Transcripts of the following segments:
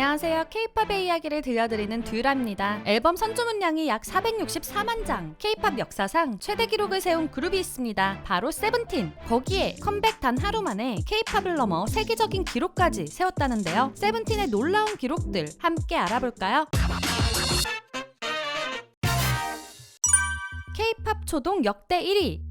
안녕하세요. K-팝의 이야기를 들려드리는 듀라입니다. 앨범 선주문량이 약 464만 장. K-팝 역사상 최대 기록을 세운 그룹이 있습니다. 바로 세븐틴. 거기에 컴백 단 하루 만에 K-팝을 넘어 세계적인 기록까지 세웠다는데요. 세븐틴의 놀라운 기록들 함께 알아볼까요? K-팝 초동 역대 1위.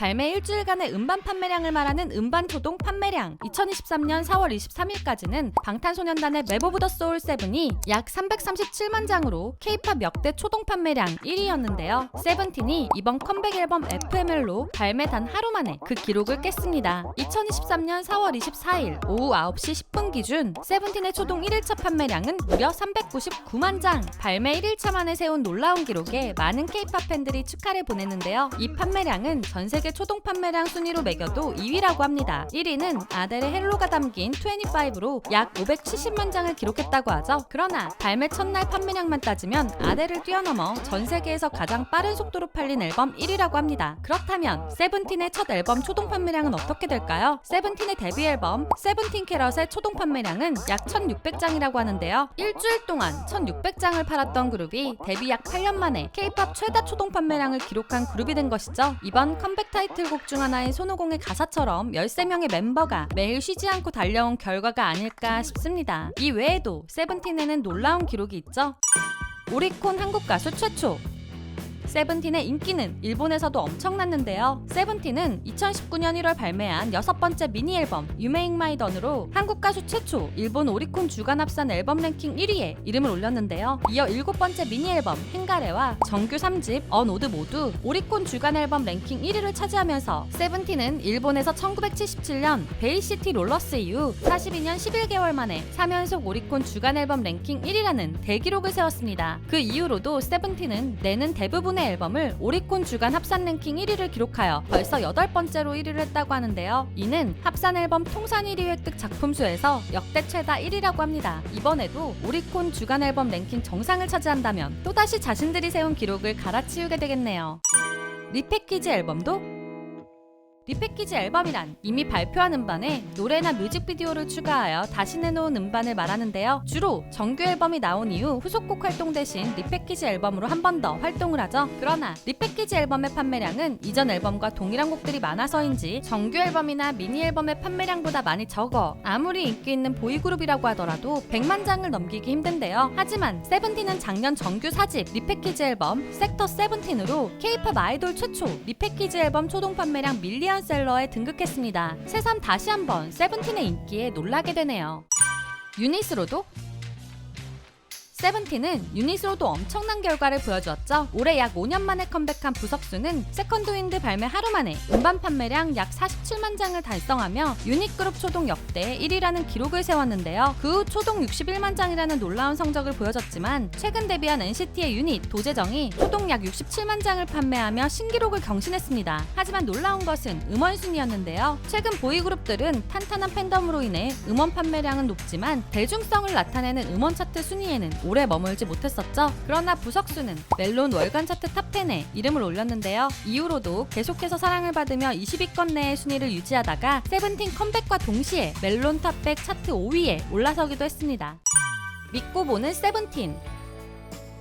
발매 일주일간의 음반 판매량을 말하는 음반 초동 판매량 2023년 4월 23일까지는 방탄소년단의 맵 오브 더 소울 7이 약 337만 장으로 K-팝 역대 초동 판매량 1위였는데요. 세븐틴이 이번 컴백 앨범 FML로 발매 단 하루 만에 그 기록을 깼습니다. 2023년 4월 24일 오후 9시 10분 기준 세븐틴의 초동 1일차 판매량은 무려 399만 장. 발매 1일차 만에 세운 놀라운 기록에 많은 K-팝 팬들이 축하를 보냈는데요. 이 판매량은 전 세계 초동 판매량 순위로 매겨도 2위라고 합니다. 1위는 아델의 헬로가 담긴 25로 약 570만 장을 기록했다고 하죠. 그러나 발매 첫날 판매량만 따지면 아델을 뛰어넘어 전 세계에서 가장 빠른 속도로 팔린 앨범 1위라고 합니다. 그렇다면 세븐틴의 첫 앨범 초동 판매량은 어떻게 될까요? 세븐틴의 데뷔 앨범 세븐틴 캐럿의 초동 판매량은 약 1600장이라고 하는데요. 일주일 동안 1600장을 팔았던 그룹이 데뷔 약 8년 만에 K-팝 최다 초동 판매량을 기록한 그룹이 된 것이죠. 이번 컴백 타이틀곡 중 하나인 손오공의 가사처럼 13명의 멤버가 매일 쉬지 않고 달려온 결과가 아닐까 싶습니다. 이 외에도 세븐틴에는 놀라운 기록이 있죠. 오리콘 한국 가수 최초 세븐틴의 인기는 일본에서도 엄청났는데요. 세븐틴은 2019년 1월 발매한 여섯 번째 미니 앨범 유메잉 마이 던으로 한국 가수 최초 일본 오리콘 주간 합산 앨범 랭킹 1위에 이름을 올렸는데요. 이어 일곱 번째 미니 앨범 행가레와 정규 3집 언오드 모두 오리콘 주간 앨범 랭킹 1위를 차지하면서 세븐틴은 일본에서 1977년 베이시티 롤러스 이후 42년 11개월 만에 3연속 오리콘 주간 앨범 랭킹 1위라는 대기록을 세웠습니다. 그 이후로도 세븐틴은 내는 대부분의 앨범을 오리콘 주간 합산 랭킹 1위를 기록하여 벌써 여덟 번째로 1위를 했다고 하는데요. 이는 합산 앨범 통산 1위 획득 작품 수에서 역대 최다 1위라고 합니다. 이번에도 오리콘 주간 앨범 랭킹 정상을 차지한다면 또다시 자신들이 세운 기록을 갈아치우게 되겠네요. 리패키지 앨범도 리패키지 앨범이란 이미 발표한 음반에 노래나 뮤직비디오를 추가하여 다시 내놓은 음반을 말하는데요. 주로 정규 앨범이 나온 이후 후속곡 활동 대신 리패키지 앨범으로 한 번 더 활동을 하죠. 그러나 리패키지 앨범의 판매량은 이전 앨범과 동일한 곡들이 많아서인지 정규 앨범이나 미니 앨범의 판매량보다 많이 적어 아무리 인기 있는 보이그룹이라고 하더라도 100만 장을 넘기기 힘든데요. 하지만 세븐틴은 작년 정규 4집 리패키지 앨범 섹터 세븐틴으로 K-팝 아이돌 최초 리패키지 앨범 초동 판매량 밀리 언 셀러에 등극했습니다. 새삼 다시 한번 세븐틴의 인기에 놀라게 되네요. 유닛으로도 세븐틴은 유닛으로도 엄청난 결과를 보여주었죠. 올해 약 5년 만에 컴백한 부석수는 세컨드 윈드 발매 하루 만에 음반 판매량 약 47만 장을 달성하며 유닛 그룹 초동 역대 1위라는 기록을 세웠는데요. 그 후 초동 61만 장이라는 놀라운 성적을 보여줬지만 최근 데뷔한 NCT의 유닛 도재정이 초동 약 67만 장을 판매하며 신기록을 경신했습니다. 하지만 놀라운 것은 음원 순위였는데요. 최근 보이그룹들은 탄탄한 팬덤으로 인해 음원 판매량은 높지만 대중성을 나타내는 음원 차트 순위에는 오래 머물지 못했었죠. 그러나 부석수는 멜론 월간 차트 탑10에 이름을 올렸는데요. 이후로도 계속해서 사랑을 받으며 20위권 내의 순위를 유지하다가 세븐틴 컴백과 동시에 멜론 탑100 차트 5위에 올라서기도 했습니다. 믿고 보는 세븐틴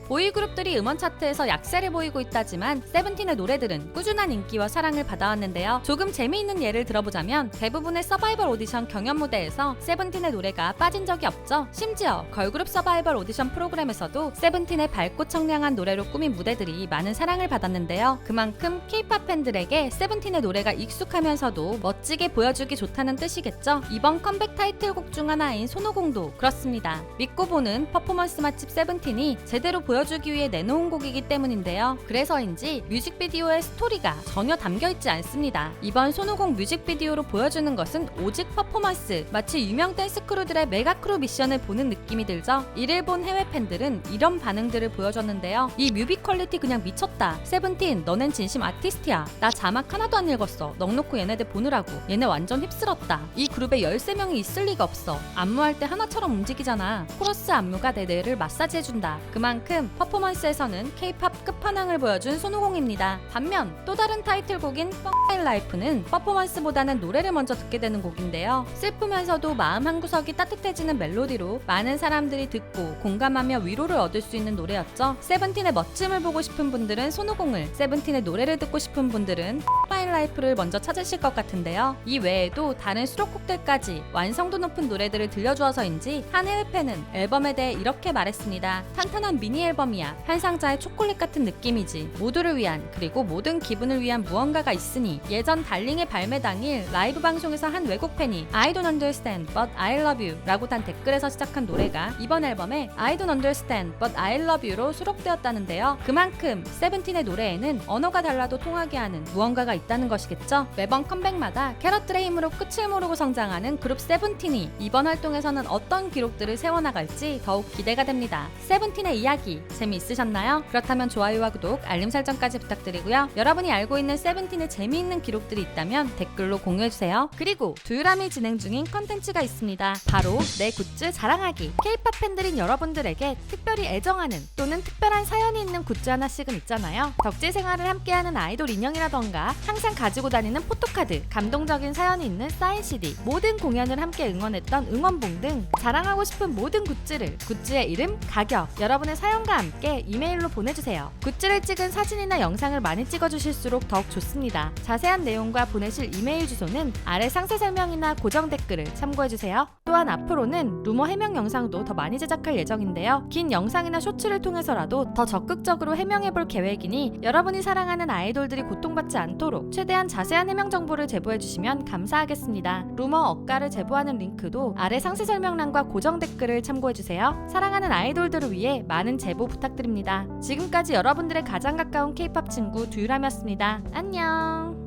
보이 그룹들이 음원 차트에서 약세를 보이고 있다지만 세븐틴의 노래들은 꾸준한 인기와 사랑을 받아왔는데요. 조금 재미있는 예를 들어보자면 대부분의 서바이벌 오디션 경연 무대에서 세븐틴의 노래가 빠진 적이 없죠. 심지어 걸그룹 서바이벌 오디션 프로그램에서도 세븐틴의 밝고 청량한 노래로 꾸민 무대들이 많은 사랑을 받았는데요. 그만큼 K-팝 팬들에게 세븐틴의 노래가 익숙하면서도 멋지게 보여주기 좋다는 뜻이겠죠. 이번 컴백 타이틀곡 중 하나인 손오공도 그렇습니다. 믿고 보는 퍼포먼스 맛집 세븐틴이 제대로 보여 보여주기 위해 내놓은 곡이기 때문인데요. 그래서인지 뮤직비디오의 스토리가 전혀 담겨 있지 않습니다. 이번 손오공 뮤직비디오로 보여주는 것은 오직 퍼포먼스, 마치 유명 댄스 크루들의 메가 크루 미션을 보는 느낌이 들죠. 이를 본 해외 팬들은 이런 반응들을 보여줬는데요. 이 뮤비 퀄리티 그냥 미쳤다. 세븐틴, 너넨 진심 아티스트야. 나 자막 하나도 안 읽었어. 넉놓고 얘네들 보느라고. 얘네 완전 휩쓸었다. 이 그룹에 13명이 있을 리가 없어. 안무할 때 하나처럼 움직이잖아. 코러스 안무가 내 뇌를 마사지해준다. 그만큼 퍼포먼스에서는 K-팝 끝판왕을 보여준 손오공입니다. 반면 또 다른 타이틀곡인 펑파일 라이프는 퍼포먼스보다는 노래를 먼저 듣게 되는 곡인데요. 슬프면서도 마음 한구석이 따뜻해지는 멜로디로 많은 사람들이 듣고 공감하며 위로를 얻을 수 있는 노래였죠. 세븐틴의 멋짐을 보고 싶은 분들은 손오공을, 세븐틴의 노래를 듣고 싶은 분들은 펑파일 라이프를 먼저 찾으실 것 같은데요. 이 외에도 다른 수록곡들까지 완성도 높은 노래들을 들려주어서인지 한해을팬은 앨범에 대해 이렇게 말했습니다. 탄탄한 미니 앨범 이야. 한 상자의 초콜릿 같은 느낌이지. 모두를 위한 그리고 모든 기분을 위한 무언가가 있으니 예전 달링의 발매 당일 라이브 방송에서 한 외국 팬이 I don't understand but I love you 라고 단 댓글에서 시작한 노래가 이번 앨범에 I don't understand but I love you로 수록되었다는데요. 그만큼 세븐틴의 노래에는 언어가 달라도 통하게 하는 무언가가 있다는 것이겠죠. 매번 컴백마다 캐럿들의 힘으로 끝을 모르고 성장하는 그룹 세븐틴이 이번 활동에서는 어떤 기록들을 세워나갈지 더욱 기대가 됩니다. 세븐틴의 이야기 재미있으셨나요? 그렇다면 좋아요와 구독, 알림 설정까지 부탁드리고요. 여러분이 알고 있는 세븐틴의 재미있는 기록들이 있다면 댓글로 공유해주세요. 그리고 두유람이 진행 중인 컨텐츠가 있습니다. 바로 내 굿즈 자랑하기. K-팝 팬들인 여러분들에게 특별히 애정하는 또는 특별한 사연이 있는 굿즈 하나씩은 있잖아요. 덕질 생활을 함께하는 아이돌 인형이라던가 항상 가지고 다니는 포토카드, 감동적인 사연이 있는 사인 CD, 모든 공연을 함께 응원했던 응원봉 등 자랑하고 싶은 모든 굿즈를 굿즈의 이름, 가격, 여러분의 사연과 함께 이메일로 보내주세요. 굿즈를 찍은 사진이나 영상을 많이 찍어주실수록 더욱 좋습니다. 자세한 내용과 보내실 이메일 주소는 아래 상세 설명이나 고정 댓글을 참고해주세요. 또한 앞으로는 루머 해명 영상도 더 많이 제작할 예정인데요. 긴 영상이나 쇼츠를 통해서라도 더 적극적으로 해명해볼 계획이니 여러분이 사랑하는 아이돌들이 고통받지 않도록 최대한 자세한 해명 정보를 제보해주시면 감사하겠습니다. 루머 억가를 제보하는 링크도 아래 상세 설명란과 고정 댓글을 참고해주세요. 사랑하는 아이돌들을 위해 많은 제보 부탁드립니다. 지금까지 여러분들의 가장 가까운 K-팝 친구 두유람이었습니다. 안녕!